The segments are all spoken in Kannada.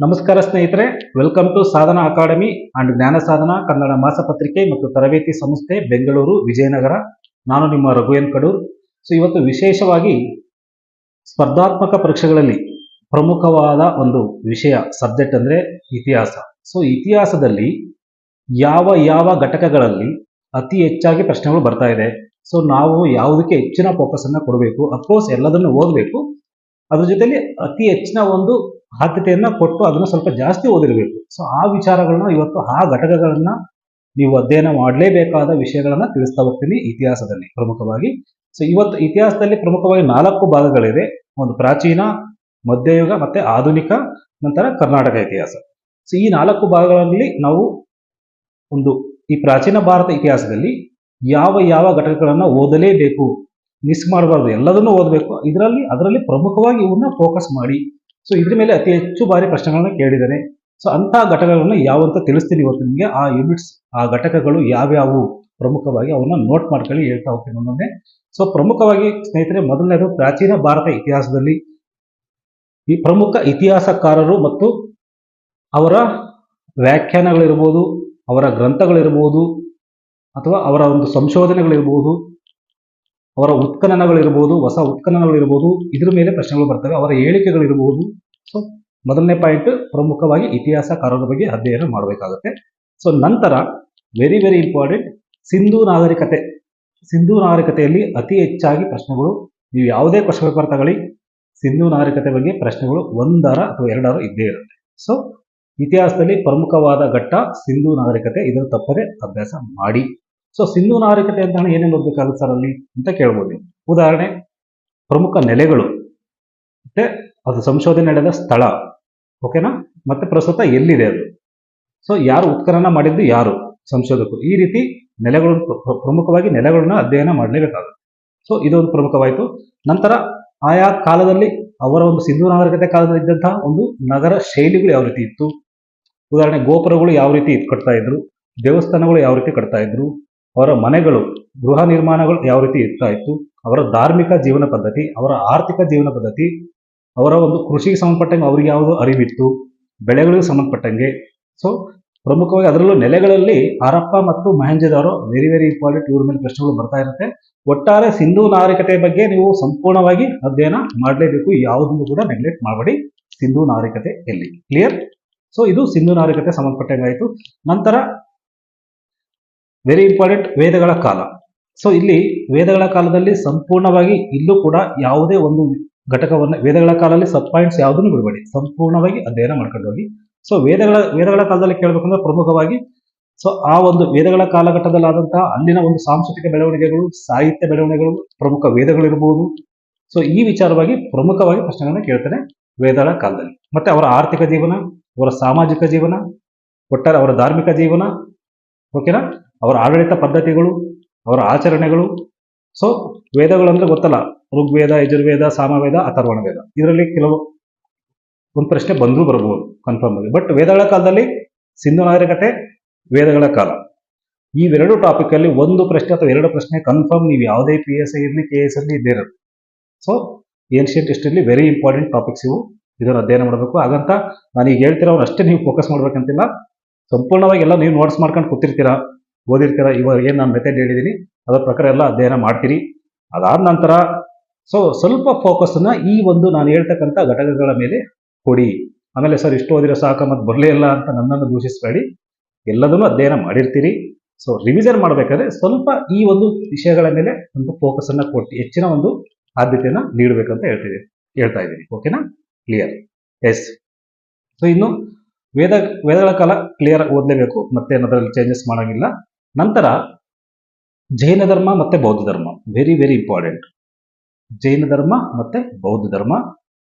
ನಮಸ್ಕಾರ ಸ್ನೇಹಿತರೆ welcome to Sadhana academy and Jnana Sadhana Kannada ಮಾಸಪತ್ರಿಕೆ ಮತ್ತು ತರಬೇತಿ ಸಂಸ್ಥೆ ಬೆಂಗಳೂರು, ವಿಜಯನಗರ. ನಾನು ನಿಮ್ಮ ರಘುಯನ್ ಕಡೂರ್. ಸೊ ಇವತ್ತು ವಿಶೇಷವಾಗಿ ಸ್ಪರ್ಧಾತ್ಮಕ ಪರೀಕ್ಷೆಗಳಲ್ಲಿ ಪ್ರಮುಖವಾದ ಒಂದು ವಿಷಯ ಸಬ್ಜೆಕ್ಟ್ ಅಂದರೆ ಇತಿಹಾಸ. ಸೊ ಇತಿಹಾಸದಲ್ಲಿ ಯಾವ ಯಾವ ಘಟಕಗಳಲ್ಲಿ ಅತಿ ಹೆಚ್ಚಾಗಿ ಪ್ರಶ್ನೆಗಳು ಬರ್ತಾ ಇದೆ. ಸೊ ನಾವು ಯಾವುದಕ್ಕೆ ಹೆಚ್ಚಿನ ಫೋಕಸನ್ನು ಕೊಡಬೇಕು? ಅಫ್ಕೋರ್ಸ್ ಎಲ್ಲದನ್ನು ಓದಬೇಕು. ಅದ್ರ ಜೊತೆಯಲ್ಲಿ ಅತಿ ಹೆಚ್ಚಿನ ಒಂದು ಆದ್ಯತೆಯನ್ನ ಕೊಟ್ಟು ಅದನ್ನ ಸ್ವಲ್ಪ ಜಾಸ್ತಿ ಓದಿರಬೇಕು. ಸೊ ಆ ವಿಚಾರಗಳನ್ನ ಇವತ್ತು, ಆ ಘಟಕಗಳನ್ನ ನೀವು ಅಧ್ಯಯನ ಮಾಡಲೇಬೇಕಾದ ವಿಷಯಗಳನ್ನ ತಿಳಿಸ್ತಾ ಹೋಗ್ತೀನಿ ಇತಿಹಾಸದಲ್ಲಿ ಪ್ರಮುಖವಾಗಿ. ಸೊ ಇವತ್ತು ಇತಿಹಾಸದಲ್ಲಿ ಪ್ರಮುಖವಾಗಿ ನಾಲ್ಕು ಭಾಗಗಳಿದೆ ಒಂದು ಪ್ರಾಚೀನ, ಮಧ್ಯಯುಗ ಮತ್ತೆ ಆಧುನಿಕ, ನಂತರ ಕರ್ನಾಟಕ ಇತಿಹಾಸ. ಸೊ ಈ ನಾಲ್ಕು ಭಾಗಗಳಲ್ಲಿ ನಾವು ಒಂದು ಈ ಪ್ರಾಚೀನ ಭಾರತ ಇತಿಹಾಸದಲ್ಲಿ ಯಾವ ಯಾವ ಘಟಕಗಳನ್ನ ಓದಲೇಬೇಕು, ಮಿಸ್ ಮಾಡಬಾರ್ದು, ಎಲ್ಲದನ್ನೂ ಓದಬೇಕು, ಇದರಲ್ಲಿ, ಅದರಲ್ಲಿ ಪ್ರಮುಖವಾಗಿ ಇವನ್ನ ಫೋಕಸ್ ಮಾಡಿ. ಸೊ ಇದ್ರ ಮೇಲೆ ಅತಿ ಹೆಚ್ಚು ಬಾರಿ ಪ್ರಶ್ನೆಗಳನ್ನ ಕೇಳಿದ್ದಾರೆ ಸೊ ಅಂತ ಘಟಕಗಳನ್ನ ಯಾವಂತ ತಿಳಿಸ್ತೀನಿ ಇವತ್ತು ನಿಮಗೆ. ಆ ಯೂನಿಟ್ಸ್ ಆ ಘಟಕಗಳು ಯಾವ್ಯಾವು? ಪ್ರಮುಖವಾಗಿ ಅವನ್ನ ನೋಟ್ ಮಾಡ್ಕೊಳ್ಳಿ, ಹೇಳ್ತಾ ಹೋಗ್ತೀನಿ ಒಂದೊಂದೇ ಸೊ ಪ್ರಮುಖವಾಗಿ ಸ್ನೇಹಿತರೆ, ಮೊದಲನೇದು ಪ್ರಾಚೀನ ಭಾರತ ಇತಿಹಾಸದಲ್ಲಿ ಈ ಪ್ರಮುಖ ಇತಿಹಾಸಕಾರರು ಮತ್ತು ಅವರ ವ್ಯಾಖ್ಯಾನಗಳಿರ್ಬೋದು, ಅವರ ಗ್ರಂಥಗಳಿರ್ಬೋದು, ಅಥವಾ ಅವರ ಒಂದು ಸಂಶೋಧನೆಗಳಿರ್ಬೋದು, ಅವರ ಉತ್ಖನನಗಳಿರ್ಬೋದು, ಹೊಸ ಉತ್ಖನನಗಳಿರ್ಬೋದು, ಇದ್ರ ಮೇಲೆ ಪ್ರಶ್ನೆಗಳು ಬರ್ತವೆ. ಅವರ ಹೇಳಿಕೆಗಳಿರ್ಬೋದು ಸೊ ಮೊದಲನೇ ಪಾಯಿಂಟ್ ಪ್ರಮುಖವಾಗಿ ಇತಿಹಾಸಕಾರರ ಬಗ್ಗೆ ಅಧ್ಯಯನ ಮಾಡಬೇಕಾಗುತ್ತೆ. ಸೊ ನಂತರ ವೆರಿ ವೆರಿ ಇಂಪಾರ್ಟೆಂಟ್ ಸಿಂಧೂ ನಾಗರಿಕತೆ. ಸಿಂಧೂ ನಾಗರಿಕತೆಯಲ್ಲಿ ಅತಿ ಹೆಚ್ಚಾಗಿ ಪ್ರಶ್ನೆಗಳು, ನೀವು ಯಾವುದೇ ಕ್ವಶನ್ ಪೇಪರ್ ತಗೊಳ್ಳಿ, ಸಿಂಧೂ ನಾಗರಿಕತೆ ಬಗ್ಗೆ ಪ್ರಶ್ನೆಗಳು ಒಂದರ ಅಥವಾ ಎರಡರ ಇದ್ದೇ ಇರುತ್ತೆ. ಸೊ ಇತಿಹಾಸದಲ್ಲಿ ಪ್ರಮುಖವಾದ ಘಟ್ಟ ಸಿಂಧೂ ನಾಗರಿಕತೆ, ಇದನ್ನು ತಪ್ಪದೆ ಅಭ್ಯಾಸ ಮಾಡಿ. ಸೊ ಸಿಂಧೂ ನಾಗರಿಕತೆ ಅಂತ ಏನೇನು ಓದಬೇಕಾಗುತ್ತೆ ಸರ್ ಅಲ್ಲಿ ಅಂತ ಕೇಳ್ಬೋದು ಉದಾಹರಣೆ, ಪ್ರಮುಖ ನೆಲೆಗಳು. ಮತ್ತೆ ಅದು ಸಂಶೋಧನೆ ನಡೆದ ಸ್ಥಳ. ಓಕೆನಾ? ಮತ್ತೆ ಪ್ರಸ್ತುತ ಎಲ್ಲಿದೆ ಅದು? ಸೊ ಯಾರು ಉತ್ಖನನ ಮಾಡಿದ್ದು ಯಾರು? ಸಂಶೋಧಕರು. ಈ ರೀತಿ ನೆಲೆಗಳು ಪ್ರಮುಖವಾಗಿ ನೆಲೆಗಳನ್ನ ಅಧ್ಯಯನ ಮಾಡಲೇಬೇಕಾಗುತ್ತೆ. ಸೊ ಇದೊಂದು ಪ್ರಮುಖವಾಯಿತು. ನಂತರ ಆಯಾ ಕಾಲದಲ್ಲಿ ಅವರ ಒಂದು ಸಿಂಧೂ ನಾಗರಿಕತೆ ಕಾಲದಲ್ಲಿ ಇದ್ದಂತಹ ಒಂದು ನಗರ ಶೈಲಿಗಳು ಯಾವ ರೀತಿ ಇತ್ತು? ಉದಾಹರಣೆ, ಗೋಪುರಗಳು ಯಾವ ರೀತಿ ಕಟ್ತಾ ಇದ್ರು? ದೇವಸ್ಥಾನಗಳು ಯಾವ ರೀತಿ ಕಟ್ತಾ ಇದ್ರು? ಅವರ ಮನೆಗಳು, ಗೃಹ ನಿರ್ಮಾಣಗಳು ಯಾವ ರೀತಿ ಇರ್ತಾ ಇತ್ತು? ಅವರ ಧಾರ್ಮಿಕ ಜೀವನ ಪದ್ಧತಿ, ಅವರ ಆರ್ಥಿಕ ಜೀವನ ಪದ್ಧತಿ ಅವರ ಒಂದು ಕೃಷಿಗೆ ಸಂಬಂಧಪಟ್ಟಂಗೆ ಅವ್ರಿಗೆ ಯಾವುದು ಅರಿವಿತ್ತು, ಬೆಳೆಗಳಿಗೆ ಸಂಬಂಧಪಟ್ಟಂಗೆ. ಸೊ ಪ್ರಮುಖವಾಗಿ ಅದರಲ್ಲೂ ನೆಲೆಗಳಲ್ಲಿ ಹರಪ್ಪ ಮತ್ತು ಮಹೇಂಜದವರು ವೆರಿ ವೆರಿ ಇಂಪಾರ್ಟೆಂಟ್ ಇವ್ರ ಮೇಲೆ ಪ್ರಶ್ನೆಗಳು ಬರ್ತಾ ಇರುತ್ತೆ. ಒಟ್ಟಾರೆ ಸಿಂಧೂ ನಾಗರಿಕತೆ ಬಗ್ಗೆ ನೀವು ಸಂಪೂರ್ಣವಾಗಿ ಅಧ್ಯಯನ ಮಾಡಲೇಬೇಕು. ಯಾವುದನ್ನು ಕೂಡ ನೆಗ್ಲೆಕ್ಟ್ ಮಾಡಬೇಡಿ ಸಿಂಧೂ ನಾಗರಿಕತೆ ಎಲ್ಲಿ ಕ್ಲಿಯರ್ ಸೊ ಇದು ಸಿಂಧೂ ನಾಗರಿಕತೆ ಸಂಬಂಧಪಟ್ಟಂಗಾಯಿತು. ನಂತರ ವೆರಿ ಇಂಪಾರ್ಟೆಂಟ್ ವೇದಗಳ ಕಾಲ. ಸೊ ಇಲ್ಲಿ ವೇದಗಳ ಕಾಲದಲ್ಲಿ ಸಂಪೂರ್ಣವಾಗಿ ಇಲ್ಲೂ ಕೂಡ ಯಾವುದೇ ಒಂದು ಘಟಕವನ್ನು ವೇದಗಳ ಕಾಲದಲ್ಲಿ ಸಬ್ ಪಾಯಿಂಟ್ಸ್ ಯಾವುದನ್ನು ಬಿಡಬೇಡಿ. ಸಂಪೂರ್ಣವಾಗಿ ಅಧ್ಯಯನ ಮಾಡ್ಕೊಂಡು ಹೋಗಿ. ಸೊ ವೇದಗಳ ವೇದಗಳ ಕಾಲದಲ್ಲಿ ಕೇಳಬೇಕಂದ್ರೆ ಪ್ರಮುಖವಾಗಿ ಸೊ ಆ ಒಂದು ವೇದಗಳ ಕಾಲಘಟ್ಟದಲ್ಲಾದಂತಹ ಅಲ್ಲಿನ ಒಂದು ಸಾಂಸ್ಕೃತಿಕ ಬೆಳವಣಿಗೆಗಳು, ಸಾಹಿತ್ಯ ಬೆಳವಣಿಗೆಗಳು ಪ್ರಮುಖ ವೇದಗಳಿರ್ಬೋದು ಸೊ ಈ ವಿಚಾರವಾಗಿ ಪ್ರಮುಖವಾಗಿ ಪ್ರಶ್ನೆಗಳನ್ನ ಕೇಳ್ತಾರೆ ವೇದಗಳ ಕಾಲದಲ್ಲಿ. ಮತ್ತೆ ಅವರ ಆರ್ಥಿಕ ಜೀವನ, ಅವರ ಸಾಮಾಜಿಕ ಜೀವನ, ಒಟ್ಟಾರೆ ಅವರ ಧಾರ್ಮಿಕ ಜೀವನ ಓಕೆನಾ ಅವರ ಆಡಳಿತ ಪದ್ಧತಿಗಳು, ಅವರ ಆಚರಣೆಗಳು ಸೊ ವೇದಗಳು ಅಂದ್ರೆ ಗೊತ್ತಲ್ಲ. ಋಗ್ವೇದ, ಯಜುರ್ವೇದ, ಸಾಮವೇದ ಅಥರ್ವಣ ವೇದ ಇದರಲ್ಲಿ ಕೆಲವು ಒಂದು ಪ್ರಶ್ನೆ ಬಂದರೂ ಬರಬಹುದು ಕನ್ಫರ್ಮ್ ಆಗಿ. ಬಟ್ ವೇದಗಳ ಕಾಲದಲ್ಲಿ ಸಿಂಧು ನಾಗರಿಕತೆ, ವೇದಗಳ ಕಾಲ. ಇವೆರಡು ಟಾಪಿಕ್ ಅಲ್ಲಿ ಒಂದು ಪ್ರಶ್ನೆ ಅಥವಾ ಎರಡು ಪ್ರಶ್ನೆ ಕನ್ಫರ್ಮ್ ನೀವು ಯಾವುದೇ ಪಿ ಎಸ್ ಐ ಇರಲಿ ಕೆ ಎಸ್ ಅಲ್ಲಿ ಇದ್ದೇ ಇರುತ್ತೆ ಸೊ ಏನ್ಷಿಯಂಟ್ ಹಿಸ್ಟ್ರಿಲಿ ವೆರಿ ಇಂಪಾರ್ಟೆಂಟ್ ಟಾಪಿಕ್ಸ್ ಇವು. ಇದನ್ನು ಅಧ್ಯಯನ ಮಾಡಬೇಕು. ಹಾಗಂತ ನಾನು ಈಗ ಹೇಳ್ತಿರೋ ಅಷ್ಟೇ ನೀವು ಫೋಕಸ್ ಮಾಡ್ಬೇಕಂತಿಲ್ಲ. ಸಂಪೂರ್ಣವಾಗಿ ಎಲ್ಲ ನೀವು ನೋಟ್ಸ್ ಮಾಡ್ಕೊಂಡು ಕೂತಿರ್ತೀರಾ, ಓದಿರ್ತೀರಾ, ಇವಾಗ ಏನು ನಾನು ಮೆಥಡ್ ಹೇಳಿದ್ದೀನಿ ಅದರ ಪ್ರಕಾರ ಎಲ್ಲ ಅಧ್ಯಯನ ಮಾಡ್ತೀರಿ. ಅದಾದ ನಂತರ ಸೊ ಸ್ವಲ್ಪ ಫೋಕಸ್ನ ಈ ಒಂದು ನಾನು ಹೇಳ್ತಕ್ಕಂಥ ಘಟಕಗಳ ಮೇಲೆ ಕೊಡಿ. ಆಮೇಲೆ ಸರ್ ಇಷ್ಟು ಓದಿರೋ ಸಾಕ ಮತ್ತು ಬರಲೇ ಇಲ್ಲ ಅಂತ ನನ್ನನ್ನು ದೂಷಿಸಬೇಡಿ. ಎಲ್ಲದನ್ನು ಅಧ್ಯಯನ ಮಾಡಿರ್ತೀರಿ. ಸೊ ರಿವಿಸನ್ ಮಾಡಬೇಕಾದ್ರೆ ಸ್ವಲ್ಪ ಈ ಒಂದು ವಿಷಯಗಳ ಮೇಲೆ ಒಂದು ಫೋಕಸನ್ನು ಕೊಟ್ಟು ಹೆಚ್ಚಿನ ಒಂದು ಆದ್ಯತೆಯನ್ನು ನೀಡಬೇಕಂತ ಹೇಳ್ತಿದ್ದೀನಿ ಹೇಳ್ತಾ ಇದ್ದೀನಿ. ಓಕೆನಾ ಕ್ಲಿಯರ್ ಎಸ್ ಸೊ ಇನ್ನು ವೇದ, ವೇದಗಳ ಕಾಲ ಕ್ಲಿಯರ್ ಓದಲೇಬೇಕು. ಮತ್ತೆ ಅದರಲ್ಲಿ ಚೇಂಜಸ್ ಮಾಡೋಂಗಿಲ್ಲ. ನಂತರ ಜೈನ ಧರ್ಮ ಮತ್ತೆ ಬೌದ್ಧ ಧರ್ಮ. ವೆರಿ ವೆರಿ ಇಂಪಾರ್ಟೆಂಟ್ ಜೈನ ಧರ್ಮ ಮತ್ತೆ ಬೌದ್ಧ ಧರ್ಮ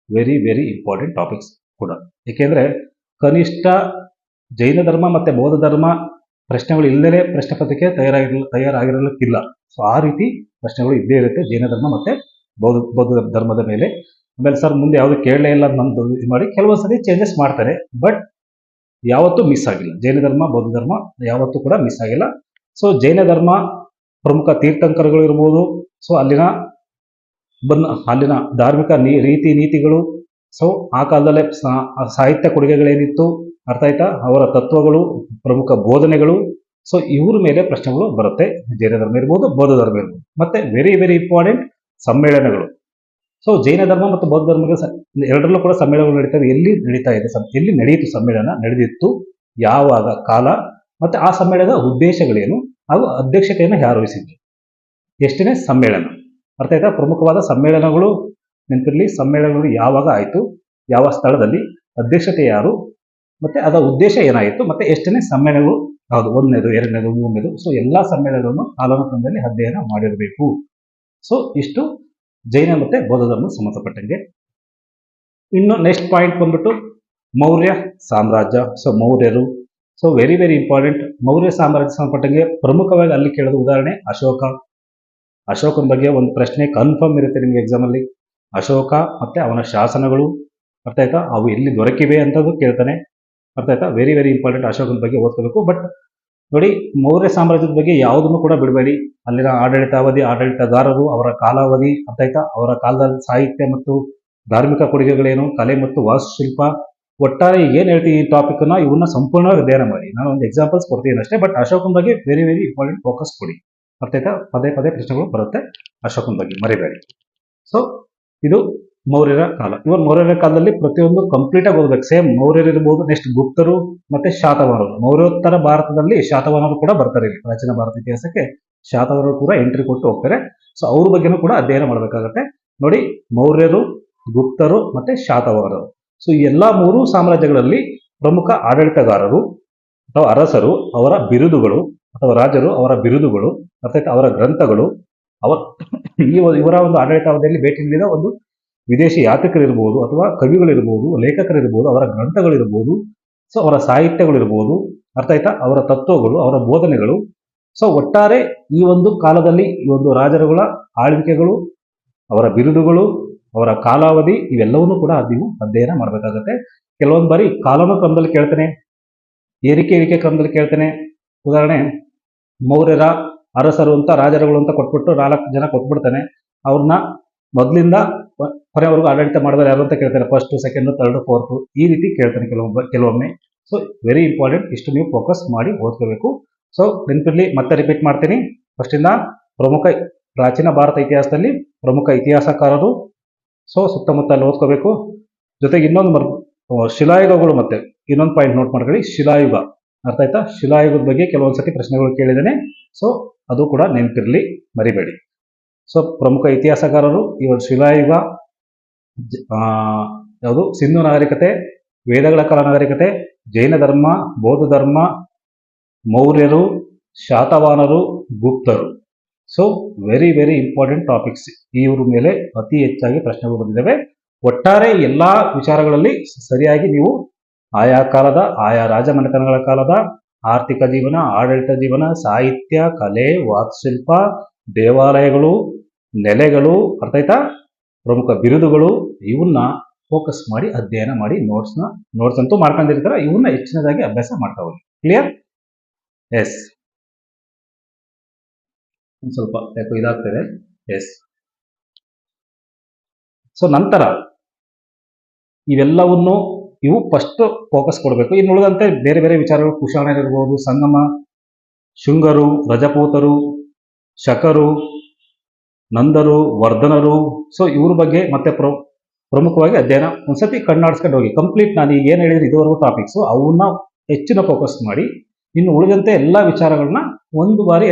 ವೆರಿ ವೆರಿ ಇಂಪಾರ್ಟೆಂಟ್ ಟಾಪಿಕ್ಸ್ ಕೂಡ. ಏಕೆಂದರೆ ಕನಿಷ್ಠ ಜೈನ ಧರ್ಮ ಮತ್ತೆ ಬೌದ್ಧ ಧರ್ಮ ಪ್ರಶ್ನೆಗಳು ಇಲ್ಲದೇ ಪ್ರಶ್ನೆ ಪತ್ರಿಕೆ ತಯಾರಾಗಿರಲ್ಲ ತಯಾರಾಗಿರಲಿಕ್ಕಿಲ್ಲ. ಸೊ ಆ ರೀತಿ ಪ್ರಶ್ನೆಗಳು ಇದ್ದೇ ಇರುತ್ತೆ ಜೈನ ಧರ್ಮ ಮತ್ತೆ ಬೌದ್ಧ ಬೌದ್ಧ ಧರ್ಮದ ಮೇಲೆ. ಆಮೇಲೆ ಸರ್ ಮುಂದೆ ಯಾವುದು ಕೇಳಲೇ ಇಲ್ಲ ನಮ್ದು ಇದು ಮಾಡಿ ಕೆಲವೊಂದು ಸರಿ ಚೇಂಜಸ್ ಮಾಡ್ತಾರೆ ಬಟ್ ಯಾವತ್ತೂ ಮಿಸ್ ಆಗಿಲ್ಲ. ಜೈನ ಧರ್ಮ, ಬೌದ್ಧ ಧರ್ಮ ಯಾವತ್ತೂ ಕೂಡ ಮಿಸ್ ಆಗಿಲ್ಲ. ಸೊ ಜೈನ ಧರ್ಮ ಪ್ರಮುಖ ತೀರ್ಥಂಕರಗಳು ಇರ್ಬೋದು. ಸೊ ಅಲ್ಲಿನ ಬನ್ನ ಅಲ್ಲಿನ ಧಾರ್ಮಿಕ ನೀ, ರೀತಿ ನೀತಿಗಳು. ಸೊ ಆ ಕಾಲದಲ್ಲೇ ಸಾಹಿತ್ಯ ಕೊಡುಗೆಗಳೇನಿತ್ತು? ಅರ್ಥ ಆಯ್ತಾ? ಅವರ ತತ್ವಗಳು, ಪ್ರಮುಖ ಬೋಧನೆಗಳು. ಸೊ ಇವ್ರ ಮೇಲೆ ಪ್ರಶ್ನೆಗಳು ಬರುತ್ತೆ. ಜೈನ ಧರ್ಮ ಇರ್ಬೋದು, ಬೌದ್ಧ ಧರ್ಮ ಇರ್ಬೋದು. ಮತ್ತೆ ವೆರಿ ವೆರಿ ಇಂಪಾರ್ಟೆಂಟ್ ಸಮ್ಮೇಳನಗಳು. ಸೊ ಜೈನ ಧರ್ಮ ಮತ್ತು ಬೌದ್ಧ ಧರ್ಮದ ಎರಡರಲ್ಲೂ ಕೂಡ ಸಮ್ಮೇಳನಗಳು ನಡೀತವೆ. ಎಲ್ಲಿ ನಡೀತಾ ಇದೆ ಎಲ್ಲಿ ನಡೆಯಿತು ಸಮ್ಮೇಳನ? ನಡೆದಿತ್ತು ಯಾವಾಗ ಕಾಲ? ಮತ್ತೆ ಆ ಸಮ್ಮೇಳನದ ಉದ್ದೇಶಗಳೇನು? ಹಾಗೂ ಅಧ್ಯಕ್ಷತೆಯನ್ನು ಯಾರು ಎಷ್ಟನೇ ಸಮ್ಮೇಳನ? ಅರ್ಥ ಆಯ್ತಾ? ಪ್ರಮುಖವಾದ ಸಮ್ಮೇಳನಗಳು ನೆನಪಿರಲಿ. ಸಮ್ಮೇಳನಗಳು ಯಾವಾಗ ಆಯಿತು? ಯಾವ ಸ್ಥಳದಲ್ಲಿ? ಅಧ್ಯಕ್ಷತೆ ಯಾರು? ಮತ್ತೆ ಅದರ ಉದ್ದೇಶ ಏನಾಯಿತು? ಮತ್ತೆ ಎಷ್ಟನೇ ಸಮ್ಮೇಳನಗಳು? ಯಾವುದು ಒಂದನೇದು, ಎರಡನೇದು, ಮೂರನೇದು. ಸೊ ಎಲ್ಲ ಸಮ್ಮೇಳನಗಳನ್ನು ಕಾಲಾನುಕ್ರಮದಲ್ಲಿ ಅಧ್ಯಯನ ಮಾಡಿರಬೇಕು. ಸೊ ಇಷ್ಟು ಜೈನ ಮತ್ತೆ ಬೌದ್ಧ ಧರ್ಮ ಸಂಬಂಧಪಟ್ಟಂಗೆ. ಇನ್ನು ನೆಕ್ಸ್ಟ್ ಪಾಯಿಂಟ್ ಬಂದ್ಬಿಟ್ಟು ಮೌರ್ಯ ಸಾಮ್ರಾಜ್ಯ. So ಮೌರ್ಯರು so very very important Maurya ಸಾಮ್ರಾಜ್ಯ ಸಂಬಂಧಪಟ್ಟಂಗೆ ಪ್ರಮುಖವಾಗಿ ಅಲ್ಲಿ ಕೇಳೋದು ಉದಾಹರಣೆ ಅಶೋಕ. ಅಶೋಕನ ಬಗ್ಗೆ ಒಂದು ಪ್ರಶ್ನೆ ಕನ್ಫರ್ಮ್ ಇರುತ್ತೆ ನಿಮ್ಗೆ ಎಕ್ಸಾಮ್ ಅಲ್ಲಿ. ಅಶೋಕ ಮತ್ತೆ ಅವನ ಶಾಸನಗಳು, ಅರ್ಥ ಆಯ್ತಾ? ಅವು ಎಲ್ಲಿ ದೊರಕಿವೆ ಅಂತದ್ದು ಕೇಳ್ತಾನೆ. ಅರ್ಥ ವೆರಿ ವೆರಿ ಇಂಪಾರ್ಟೆಂಟ್ ಅಶೋಕನ ಬಗ್ಗೆ ಓದ್ಕೋಬೇಕು. ಬಟ್ ನೋಡಿ, ಮೌರ್ಯ ಸಾಮ್ರಾಜ್ಯದ ಬಗ್ಗೆ ಯಾವುದನ್ನು ಕೂಡ ಬಿಡಬೇಡಿ. ಅಲ್ಲಿನ ಆಡಳಿತಾವಧಿ, ಆಡಳಿತಗಾರರು, ಅವರ ಕಾಲಾವಧಿ, ಅರ್ಥ ಆಯ್ತಾ? ಅವರ ಕಾಲದ ಸಾಹಿತ್ಯ ಮತ್ತು ಧಾರ್ಮಿಕ ಕೊಡುಗೆಗಳೇನು, ಕಲೆ ಮತ್ತು ವಾಸ್ತುಶಿಲ್ಪ ಒಟ್ಟಾರೆ ಏನ್ ಹೇಳ್ತೀನಿ ಈ ನ ಇವನ್ನ ಸಂಪೂರ್ಣವಾಗಿ ಅಧ್ಯಯನ ಮಾಡಿ. ನಾನು ಒಂದು ಎಕ್ಸಾಂಪಲ್ಸ್ ಕೊಡ್ತೀನಿ ಅಷ್ಟೇ ಬಟ್ ಅಶೋಕನ ಬಗ್ಗೆ ವೆರಿ ವೆರಿ ಇಂಪಾರ್ಟೆಂಟ್ ಫೋಕಸ್ ಕೊಡಿ. ಅರ್ಥ ಪದೇ ಪದೇ ಪ್ರಶ್ನೆಗಳು ಬರುತ್ತೆ. ಅಶೋಕನ ಬಗ್ಗೆ ಮರಿಬೇಡಿ. ಸೊ ಇದು ಮೌರ್ಯರ ಕಾಲ. ಇವನ್ ಮೌರ್ಯರ ಕಾಲದಲ್ಲಿ ಪ್ರತಿಯೊಂದು ಕಂಪ್ಲೀಟ್ ಆಗಿ ಓದ್ಬೇಕು. ಸೇಮ್ ಮೌರ್ಯರು ಇರಬಹುದು ನೆಕ್ಸ್ಟ್ ಗುಪ್ತರು, ಮತ್ತೆ ಶಾತವಾಹನರು. ಮೌರ್ಯೋತ್ತರ ಭಾರತದಲ್ಲಿ ಶಾತವಾಹನರು ಕೂಡ ಬರ್ತಾರೆ ಇಲ್ಲಿ, ಪ್ರಾಚೀನ ಭಾರತ ಇತಿಹಾಸಕ್ಕೆ. ಶಾತವಾಹನರು ಕೂಡ ಎಂಟ್ರಿ ಕೊಟ್ಟು ಹೋಗ್ತಾರೆ. ಸೊ ಅವ್ರ ಬಗ್ಗೆನೂ ಕೂಡ ಅಧ್ಯಯನ ಮಾಡಬೇಕಾಗತ್ತೆ. ನೋಡಿ, ಮೌರ್ಯರು, ಗುಪ್ತರು, ಮತ್ತೆ ಶಾತವಾಹನರು. ಸೊ ಈ ಎಲ್ಲಾ ಮೂರು ಸಾಮ್ರಾಜ್ಯಗಳಲ್ಲಿ ಪ್ರಮುಖ ಆಡಳಿತಗಾರರು, ಅಥವಾ ಅರಸರು, ಅವರ ಬಿರುದುಗಳು, ಅಥವಾ ರಾಜರು, ಅವರ ಬಿರುದುಗಳು, ಅರ್ಥಾತ್ ಅವರ ಗ್ರಂಥಗಳು, ಅವ ಇವರ ಒಂದು ಆಡಳಿತಾವಧಿಯಲ್ಲಿ ಭೇಟಿ ನೀಡಿದ ಒಂದು ವಿದೇಶಿ ಯಾತ್ರಿಕರಿರ್ಬೋದು, ಅಥವಾ ಕವಿಗಳಿರ್ಬೋದು, ಲೇಖಕರಿರ್ಬೋದು, ಅವರ ಗ್ರಂಥಗಳಿರ್ಬೋದು, ಸೊ, ಅವರ ಸಾಹಿತ್ಯಗಳಿರ್ಬೋದು ಅರ್ಥ ಆಯ್ತಾ ಅವರ ತತ್ವಗಳು, ಅವರ ಬೋಧನೆಗಳು. ಸೊ, ಒಟ್ಟಾರೆ ಈ ಒಂದು ಕಾಲದಲ್ಲಿ ಈ ಒಂದು ರಾಜರುಗಳ ಆಳ್ವಿಕೆಗಳು, ಅವರ ಬಿರುದುಗಳು ಅವರ ಕಾಲಾವಧಿ ಇವೆಲ್ಲವನ್ನೂ ಕೂಡ ನೀವು ಅಧ್ಯಯನ ಮಾಡಬೇಕಾಗತ್ತೆ. ಕೆಲವೊಂದು ಬಾರಿ ಕಾಲಾನು ಕ್ರಮದಲ್ಲಿ ಕೇಳ್ತಾನೆ, ಏರಿಕೆ ಇಳಿಕೆ ಕ್ರಮದಲ್ಲಿ ಕೇಳ್ತೇನೆ. ಉದಾಹರಣೆ, ಮೌರ್ಯರ ಅರಸರು ಅಂತ, ರಾಜರುಗಳು ಅಂತ ಕೊಟ್ಬಿಟ್ಟು ನಾಲ್ಕು ಜನ ಕೊಟ್ಬಿಡ್ತಾನೆ. ಅವ್ರನ್ನ ಮೊದಲಿಂದ ಕೊನೆವರೆಗೂ ಆಡಳಿತ ಮಾಡಿದ್ರೆ ಯಾರು ಅಂತ ಕೇಳ್ತಾರೆ ಫಸ್ಟ್ ಸೆಕೆಂಡ್ ತರ್ಡ್ ಫೋರ್ತ್ ಈ ರೀತಿ ಕೇಳ್ತಾನೆ ಕೆಲವೊಬ್ಬ, ಕೆಲವೊಮ್ಮೆ. ಸೊ ವೆರಿ ಇಂಪಾರ್ಟೆಂಟ್ ಇಷ್ಟು ನೀವು ಫೋಕಸ್ ಮಾಡಿ ಓದ್ಕೋಬೇಕು. ಸೊ ನೆನಪಿರಲಿ ಮತ್ತೆ ರಿಪೀಟ್ ಮಾಡ್ತೀನಿ. ಫಸ್ಟಿಂದ ಪ್ರಮುಖ ಪ್ರಾಚೀನ ಭಾರತ ಇತಿಹಾಸದಲ್ಲಿ ಪ್ರಮುಖ ಇತಿಹಾಸಕಾರರು ಸೊ ಸುತ್ತಮುತ್ತ ಅಲ್ಲಿ ಓದ್ಕೋಬೇಕು. ಜೊತೆಗೆ ಇನ್ನೊಂದು ಮರ್ ಶಿಲಾಯುಗಗಳು ಮತ್ತೆ. ಇನ್ನೊಂದು ಪಾಯಿಂಟ್ ನೋಟ್ ಮಾಡ್ಕೊಳ್ಳಿ. ಶಿಲಾಯುಗ. ಅರ್ಥ ಆಯ್ತಾ? ಶಿಲಾಯುಗದ ಬಗ್ಗೆ ಕೆಲವೊಂದ್ಸತಿ ಪ್ರಶ್ನೆಗಳು ಕೇಳಿದ್ದೇನೆ. ಸೊ, ಅದು ಕೂಡ ನೆನಪಿರಲಿ, ಮರಿಬೇಡಿ. ಸೊ, ಪ್ರಮುಖ ಇತಿಹಾಸಕಾರರು ಇವರು ಶಿಲಾಯುಗ ಯಾವುದು? ಸಿಂಧು ನಾಗರಿಕತೆ, ವೇದಗಳ ಕಾಲ ನಾಗರಿಕತೆ, ಜೈನ ಧರ್ಮ, ಬೌದ್ಧ ಧರ್ಮ, ಮೌರ್ಯರು, ಶಾತವಾನರು, ಗುಪ್ತರು. So very very important topics ಇವ್ರ ಮೇಲೆ ಅತಿ ಹೆಚ್ಚಾಗಿ ಪ್ರಶ್ನೆಗಳು ಬಂದಿದ್ದಾವೆ. ಒಟ್ಟಾರೆ ಎಲ್ಲ ವಿಚಾರಗಳಲ್ಲಿ ಸರಿಯಾಗಿ ನೀವು ಆಯಾ ಕಾಲದ, ಆಯಾ ರಾಜಮನೆತನಗಳ ಕಾಲದ, ಆರ್ಥಿಕ ಜೀವನ, ಆಡಳಿತ ಜೀವನ, ಸಾಹಿತ್ಯ, ಕಲೆ, ವಾಸ್ತುಶಿಲ್ಪ, ದೇವಾಲಯಗಳು, ನೆಲೆಗಳು, ಅರ್ಥ ಆಯ್ತಾ? ಪ್ರಮುಖ ಬಿರುದುಗಳು ಇವನ್ನ ಫೋಕಸ್ ಮಾಡಿ, ಅಧ್ಯಯನ ಮಾಡಿ ನೋಟ್ಸ್ನ ನೋಟ್ಸ್ ಅಂತೂ ಮಾಡ್ಕೊಂಡಿರ್ತಾರೆ. ಇವನ್ನ ಹೆಚ್ಚಿನದಾಗಿ ಅಭ್ಯಾಸ ಮಾಡ್ತಾ ಹೋಗಿ. ಕ್ಲಿಯರ್ ಎಸ್ ಸ್ವಲ್ಪ ಯಾಕೋ ಇದಾಗ್ತದೆ? ಎಸ್ ಸೊ ನಂತರ ಇವೆಲ್ಲವನ್ನು ಇವು ಫಸ್ಟ್ ಫೋಕಸ್ ಕೊಡಬೇಕು. ಇನ್ನು ಉಳಿದಂತೆ ಬೇರೆ ಬೇರೆ ವಿಚಾರಗಳು ಕುಶಾಣರಿರ್ಬೋದು ಸಂಗಮ, ಶುಂಗರು, ರಜಪೂತರು, ಶಕರು, ನಂದರು, ವರ್ಧನರು. ಸೊ ಇವ್ರ ಬಗ್ಗೆ ಮತ್ತೆ ಪ್ರ, ಪ್ರಮುಖವಾಗಿ ಅಧ್ಯಯನ ಒಂದ್ಸತಿ ಕಣ್ಣಾಡಿಸ್ಕೊಂಡು ಹೋಗಿ. ಕಂಪ್ಲೀಟ್ ನಾನು ಈಗ ಏನು ಹೇಳಿದ್ರೆ ಇದುವರೆಗೂ ಟಾಪಿಕ್ಸು ಅವನ್ನ ಹೆಚ್ಚಿನ ಫೋಕಸ್ ಮಾಡಿ ಇನ್ನು ಉಳಿದಂತೆ ಎಲ್ಲ ವಿಚಾರಗಳನ್ನ ಒಂದು ಬಾರಿ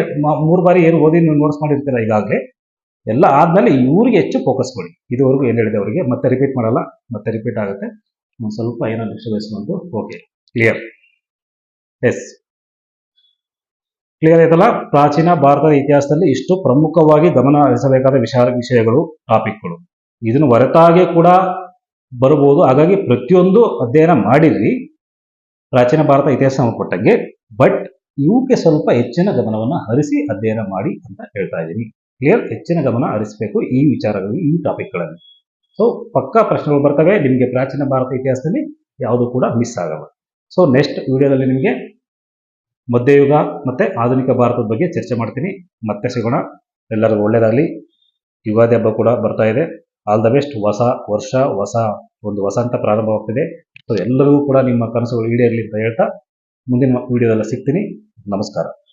ಮೂರು ಬಾರಿ ಏನು ಓದಿ ನೀವು ನೋಟ್ಸ್ ಮಾಡಿರ್ತೀರ ಈಗಾಗಲೇ, ಎಲ್ಲ ಆದ್ಮೇಲೆ ಇವ್ರಿಗೆ ಹೆಚ್ಚು ಫೋಕಸ್ ಕೊಡಿ ಇದುವರೆಗೂ ಏನು ಹೇಳಿದೆ ಅವರಿಗೆ ಮತ್ತೆ ರಿಪೀಟ್ ಮಾಡಲ್ಲ, ಮತ್ತೆ ರಿಪೀಟ್ ಆಗುತ್ತೆ. ಒಂದು ಸ್ವಲ್ಪ ಏನಾದ್ರು ಬಂತು ಓಕೆ ಕ್ಲಿಯರ್ ಎಸ್ ಕ್ಲಿಯರ್ ಆಯ್ತಲ್ಲ? ಪ್ರಾಚೀನ ಭಾರತದ ಇತಿಹಾಸದಲ್ಲಿ ಇಷ್ಟು ಪ್ರಮುಖವಾಗಿ ಗಮನ ಹರಿಸಬೇಕಾದ ವಿಚಾರ ವಿಷಯಗಳು ಟಾಪಿಕ್ಗಳು ಇದನ್ನು ಹೊರತಾಗಿ ಕೂಡ ಬರಬಹುದು ಹಾಗಾಗಿ ಪ್ರತಿಯೊಂದು ಅಧ್ಯಯನ ಮಾಡಿರಿ ಪ್ರಾಚೀನ ಭಾರತ ಇತಿಹಾಸ ಸಂಬಂಧಪಟ್ಟಂಗೆ ಬಟ್ ಇವಕ್ಕೆ ಸ್ವಲ್ಪ ಹೆಚ್ಚಿನ ಗಮನವನ್ನು ಹರಿಸಿ ಅಧ್ಯಯನ ಮಾಡಿ ಅಂತ ಹೇಳ್ತಾ ಇದ್ದೀನಿ. ಕ್ಲಿಯರ್ ಹೆಚ್ಚಿನ ಗಮನ ಹರಿಸಬೇಕು ಈ ವಿಚಾರಗಳಲ್ಲಿ ಈ ಟಾಪಿಕ್ಗಳಲ್ಲಿ ಸೊ ಪಕ್ಕಾ ಪ್ರಶ್ನೆಗಳು ಬರ್ತವೆ, ನಿಮಗೆ ಪ್ರಾಚೀನ ಭಾರತ ಇತಿಹಾಸದಲ್ಲಿ ಯಾವುದು ಕೂಡ ಮಿಸ್ ಆಗಲ್ಲ. ಸೊ ನೆಕ್ಸ್ಟ್ ವಿಡಿಯೋದಲ್ಲಿ ನಿಮಗೆ ಮಧ್ಯಯುಗ ಮತ್ತು ಆಧುನಿಕ ಭಾರತದ ಬಗ್ಗೆ ಚರ್ಚೆ ಮಾಡ್ತೀನಿ. ಮತ್ತೆ ಸಿಗೋಣ. ಎಲ್ಲರಿಗೂ ಒಳ್ಳೆಯದಾಗಲಿ ಯುಗಾದಿ ಹಬ್ಬ ಕೂಡ ಬರ್ತಾ ಇದೆ. ಆಲ್ ದ ಬೆಸ್ಟ್ ಹೊಸ ವರ್ಷ, ಹೊಸ ಒಂದು ವಸಂತ ಪ್ರಾರಂಭವಾಗ್ತಿದೆ. ಸೊ ಎಲ್ಲರಿಗೂ ಕೂಡ ನಿಮ್ಮ ಕನಸುಗಳು ಈಡೇರಲಿ ಅಂತ ಹೇಳ್ತಾ ಮುಂದಿನ ವಿಡಿಯೋದಲ್ಲಿ ಸಿಗ್ತೀನಿ. ನಮಸ್ಕಾರ.